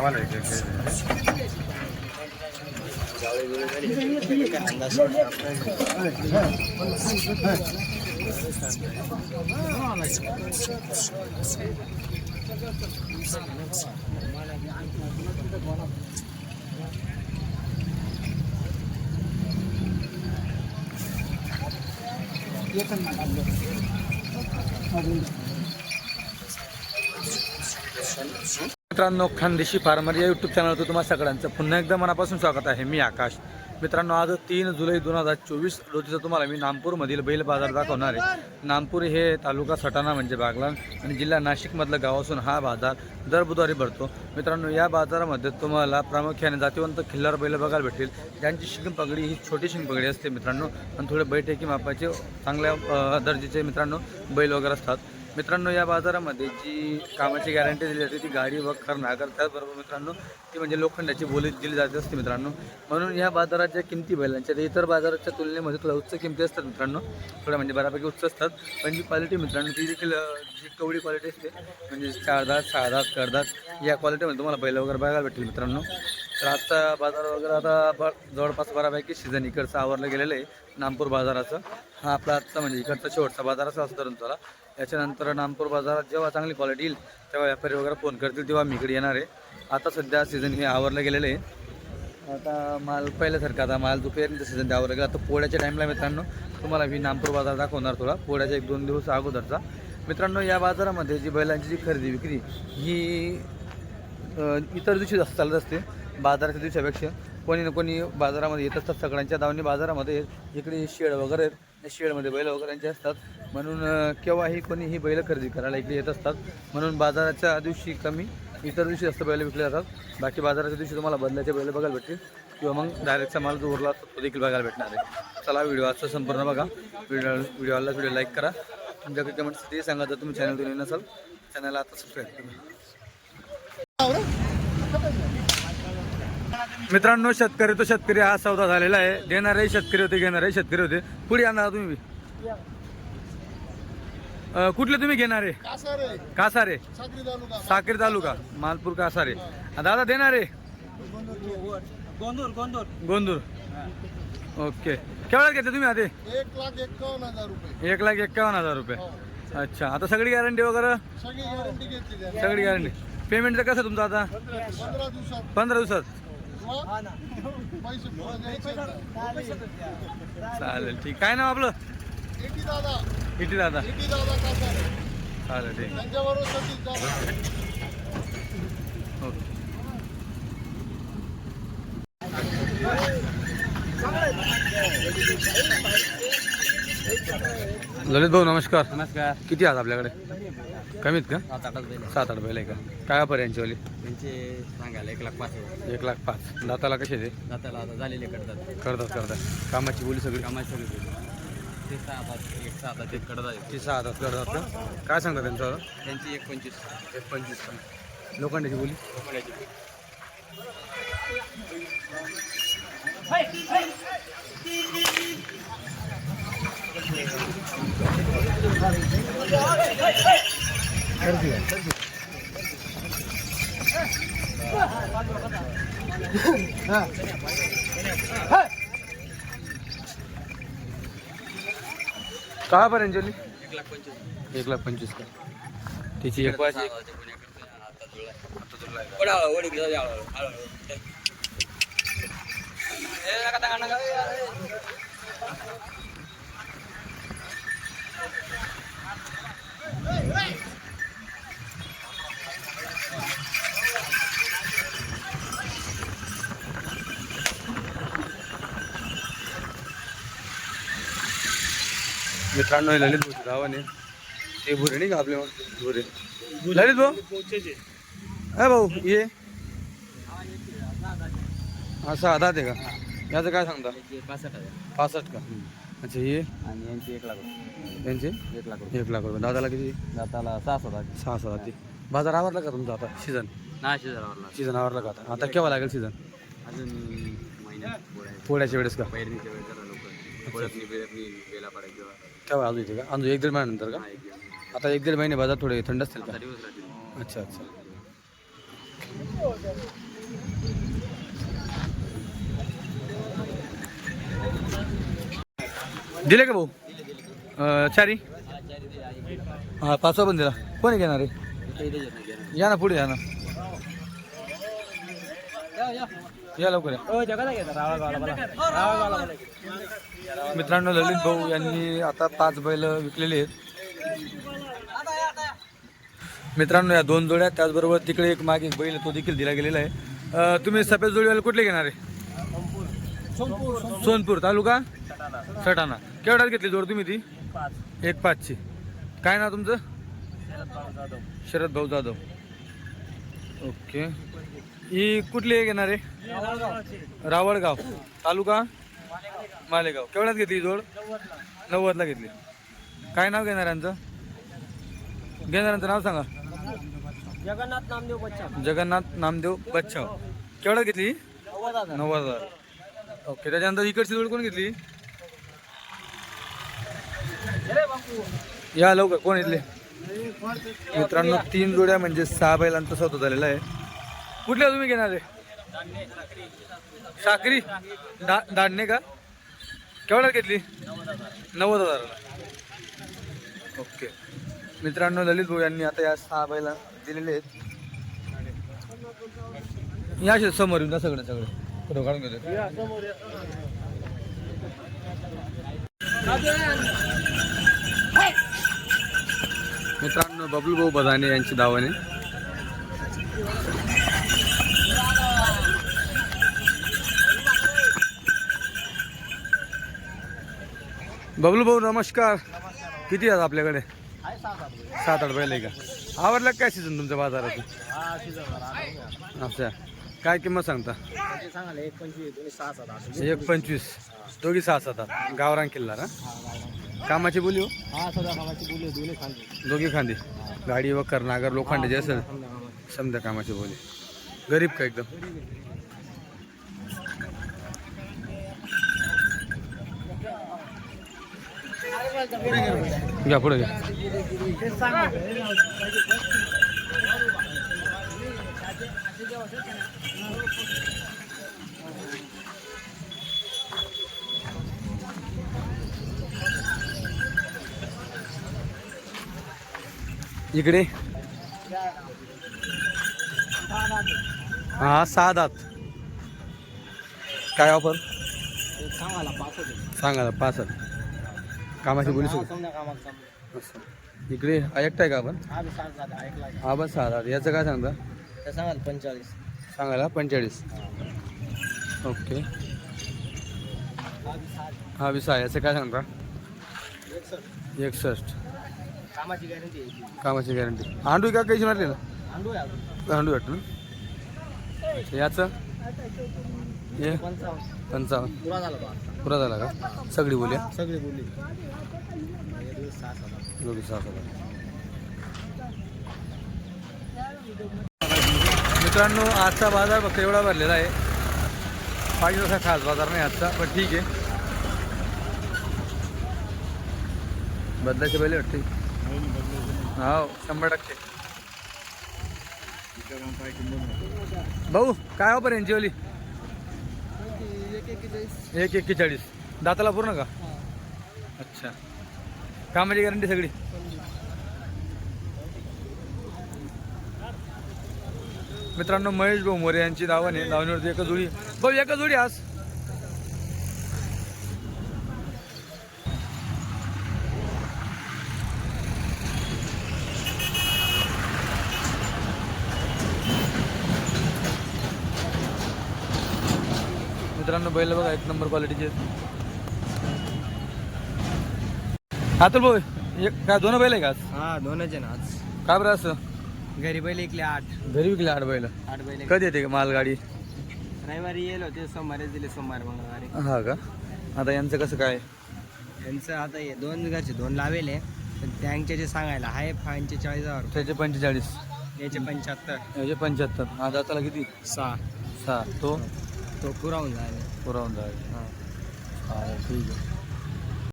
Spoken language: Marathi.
आम्हाला एक- एक- एक- मित्रांनो खानदेशी फार्मर या यूट्यूब चॅनलवर तुम्हाला सगळ्यांचं पुन्हा एकदा मनापासून स्वागत आहे. मी आकाश. मित्रांनो आज तीन जुलै दोन हजार चोवीस रोजीचं तुम्हाला मी नागपूरमधील बैल बाजार दाखवणार आहे. नागपूर हे तालुका सटाणा म्हणजे बागलाण आणि जिल्हा नाशिकमधलं गाव असून हा बाजार दर बुधवारी भरतो. मित्रांनो या बाजारामध्ये तुम्हाला प्रामुख्याने जातीवंत खिल्लार बैल बघायला भेटतील. ज्यांची शिंग पगडी ही छोटी शिंग पगडी असते मित्रांनो. आणि थोडे बैठकी मापाचे चांगल्या दर्जेचे मित्रांनो बैल वगैरे असतात. मित्रांनो या बाजारामध्ये जी कामाची गॅरंटी दिली जाते ती गाडी वखर नागर त्याचबरोबर मित्रांनो ती म्हणजे लोखंडाची बोली दिली जाते असते मित्रांनो. म्हणून या बाजाराच्या किमती बैलांच्या त्या इतर बाजाराच्या तुलनेमध्ये थोड्या उच्च किमती असतात मित्रांनो. थोड्या म्हणजे बऱ्यापैकी उच्च असतात. पण जी क्वालिटी मित्रांनो ती देखील जी कवडी क्वालिटी असते म्हणजे चार दात सहा दात करदात या क्वालिटीमध्ये तुम्हाला बैल वगैरे बघायला भेटेल मित्रांनो. तर आजचा बाजार वगैरे आता ब जवळपास बऱ्यापैकी सीझन इकडचं आवरलं गेलेलं आहे. नामपूर बाजाराचं. हा आपला आजचा म्हणजे इकडचा शेवटचा बाजार असा असं धरून याच्यानंतर नागपूर बाजारात जेव्हा चांगली क्वालिटी येईल तेव्हा व्यापारी वगैरे फोन करतील तेव्हा मी इकडे येणार आहे. आता सध्या सीझन हे आवरलं गेलेलं आहे. आता माल पहिल्यासारखं आता माल दुपारीचं सीझन ते आवरलं आता पोळ्याच्या टाईमला मित्रांनो तुम्हाला मी नागपूर बाजार दाखवणार थोडा पोळ्याच्या एक दोन दिवस अगोदरचा. मित्रांनो या बाजारामध्ये जी बैलांची जी खरेदी विक्री ही इतर दिवशी जास्त चालत असते बाजाराच्या दिवसापेक्षा कोणी ना कोणी बाजारामध्ये येत असतात. सगळ्यांच्या धावणी बाजारामध्ये इकडे शेड वगैरे आहेत. शेळमध्ये शेडमध्ये बैल वगैरे यांचे असतात. म्हणून केव्हाही कोणी ही बैल खरेदी करायला इकडे येत असतात. म्हणून बाजाराच्या दिवशी कमी इतर दिवशी जास्त बैल विकले जातात. बाकी बाजाराच्या दिवशी तुम्हाला बदल्याचे बैल बघायला भेटतील. किंवा मग डायरेक्टचा माल जो उरला तो देखील बघायला भेटणार आहे. चला व्हिडिओ आजचा संपूर्ण बघा. व्हिडिओ व्हिडिओला व्हिडिओ लाईक करा. तुमच्याकडे कमेंट्स ते सांगा जर तुम्ही चॅनल तुम्ही नसाल चॅनलला आता सबस्क्राईब करा. मित्रांनो शेतकरी तो शेतकरी हा सौदा झालेला आहे. देणारे शेतकरी होते घेणारे शेतकरी होते. पुढे आणणार तुम्ही अं, कुठले तुम्ही घेणारे? कासारे. कासारे. सागरी तालुका. साखर तालुका. मालपूर कासारे. आ, दादा देणारे? गोंदूर गोंदूर. गोंदूर. ओके. केवढ्यात घेते तुम्ही आता एक लाख एक्कावन्न हजार रुपये. एक लाख एक्कावन्न हजार रुपये. हो. अच्छा. आता सगळी गॅरंटी वगैरे? सगळी गॅरंटी घेतली आहे. सगळी गॅरंटी. पेमेंटचं कसं तुमचं आता? पंधरा दिवसात. पंधरा दिवसात. चालेल ठीक. काय नाव आपलं? दादा किती दादा. चालेल ठीक. ओके ललित भाऊ नमस्कार नमस्कार किती आहात आपल्याकडे कमीत का सात आठच बैल सात आठ बैल आहे का काय वापर यांच्यावाली त्यांचे सांगायला एक लाख पाच एक लाख पाच दाताला कसे ते दाताला आता झालेले करतात करतात करतात कामाची बोली सगळी कामाची सगळी बैल. ते सहा तास एक सहा तास एक करतात ती सहा तास करतात का काय सांगतात त्यांचं त्यांची एक पंचवीस एक पंचवीस लोखंडाची बोली लोखंडाची. का बरं अंजली? एक लाख पंचवीस एक लाख पंचवीस का तिची एक सहा मित्रांनो ललित भाऊ गावाने ते भुरे नाही का आपले भुरे ललित भाऊ? भाऊ ये. असं आधात आहे का? याचं काय सांगता? पासष्ट पासष्ट का? अच्छा हे आणि यांची एक लाख रुपये. यांचे? एक लाख रुपये. एक लाख रुपये. दादाला किती? दाताला सहा हजार. सहा सहा ते बाजार आवरला का तुमचा आता? सीझन नाश हजारावर सीझन आवरला का आता? आता केव्हा लागेल सीझन अजून महिन्यात. पोळ्याच्या वेळेस. का? पैरणीच्या वेळेस जरा बिळ्यातनी गेला पडायची तेव्हा आज येते का? अजून एक दीड महिन्यानंतर का? आता एक दीड महिने बाजार थोडे थंड असतील का? अच्छा अच्छा. दिले का भाऊ? अं, चारी? हा पाचवा पण दिला. कोणी घेणार? आहे या ना पुढे या ना. या. या लवकर या. मित्रांनो ललित भाऊ यांनी आता पाच बैल विकलेले आहेत. मित्रांनो या दोन जोड्या त्याचबरोबर तिकडे एक मागे एक बैल तो देखील दिला गेलेला आहे. तुम्ही सफेद जोडीवाले कुठले घेणार आहे? सोनपूर तालुका? सटाणा. केवढ्यात घेतली जोड तुम्ही ती? एक पाचची. काय नाव तुमचं? शरद भाऊ जाधव. ओके. ही कुठली घेणार? आहे रावळगाव. तालुका? मालेगाव. केवढ्यात घेतली जोड? नव्वदला घेतली. काय नाव घेणार यांचं घेणाऱ्यांचं नाव सांगा. जगन्नाथ नामदेव बच्चा जगन्नाथ नामदेव बच्चाव. केवढ्यात घेतली? नव्वद हजार. ओके त्याच्यानंतर इकडची जोड कोण घेतली? या लवकर कोण इथले मित्रांनो तीन जोड्या म्हणजे सहा बैलांचा सौदा झालेला आहे. कुठल्या तुम्ही घेणार आहे? साखरी दा दाडणे का? केवढ्यात घेतली? नव्वद हजार. ओके. मित्रांनो ललित भाऊ यांनी आता या सहा बैला दिलेले आहेत. या शे समोर येऊन जा सगळे सगळे. फोटो काढून घेतो मित्रांनो बबलू भाऊ बदाने यांची दावाने बबलू भाऊ नमस्कार. किती आहेत आपल्याकडे? सात आठ बैल आहे का? आवडला काय सीझन तुमच्या बाजारात अच्छा. काय किंमत सांगता? एक पंचवीस दोघी सहा सात आठ. गावरान किल्ला ना कामाची बोली हो? हा सगळ्या कामाची बोलले दोन्ही खांदे. दोघी खांदी. गाडी वकर नागर लोखंड जे असेल. समजा कामाची. बोली. गरीब का एकदम? घ्या पुढे घ्या. इकडे. हा सहा दात काय ऑफर सांगायला पाच सांगा ना पाच कामाची बोली इकडे ऐकताय आहे का आपण? हा सात बस सहा दात याचं काय सांगता? त्या सांगाल पंचेचाळीस सांगायला पंचेचाळीस. ओके. हा विसा याचं काय सांगता? एकसष्ट. कामाची गॅरंटी आहे कामाची गॅरंटी. आंडू का काही मारले ना? अंडू आहे अजून. आंडू वाटतं ना? याचं? हे? पंचावन्न. पंचावन्न. पुरा झाला बा पुरा झाला का? सगळी बोलूया सगळी बोलली सहा सात आठ. दोघी सहा मित्रांनो आजचा बाजार फक्त एवढा भरलेला आहे. पाहिजे तसा खास बाजार नाही आजचा पण ठीक आहे. बदलाचे पहिले वाटते. हो शंभर टक्के. भाऊ काय वापर यांची ओली एक एक्केचाळीस. दाताला पूर्ण का? अच्छा. कामाची गॅरंटी सगळी? मित्रांनो महेश भाऊ मोरे यांची दावण आहे. धावणीवरती एक जोडी भाऊ एक जोडी आज. मित्रांनो बैल बघा एक नंबर क्वालिटीचे अतुल भाऊ एक काय दोन बैल आहे का आज? हा दोनच आहे ना आज. काय बरं असं? घरी बैल ऐकले आठ. घरी विकले आठ बैल. आठ बैल कधी येते मालगाडी? रविवारी येलो होते सोमवारीच दिले सोमवार मंगळवारी. हा का? आता यांचं कसं काय? यांचं आता हे दोन घरचे दोन लावेले. पण त्यांचे जे सांगायला आहे पंचेचाळीस हजार त्याचे पंचेचाळीस. याचे पंच्याहत्तर. याचे पंच्याहत्तर. हा दाताला किती? सहा. सहा. तो? तो पुरावून जायला पुरवून जाईल हा हा ठीक आहे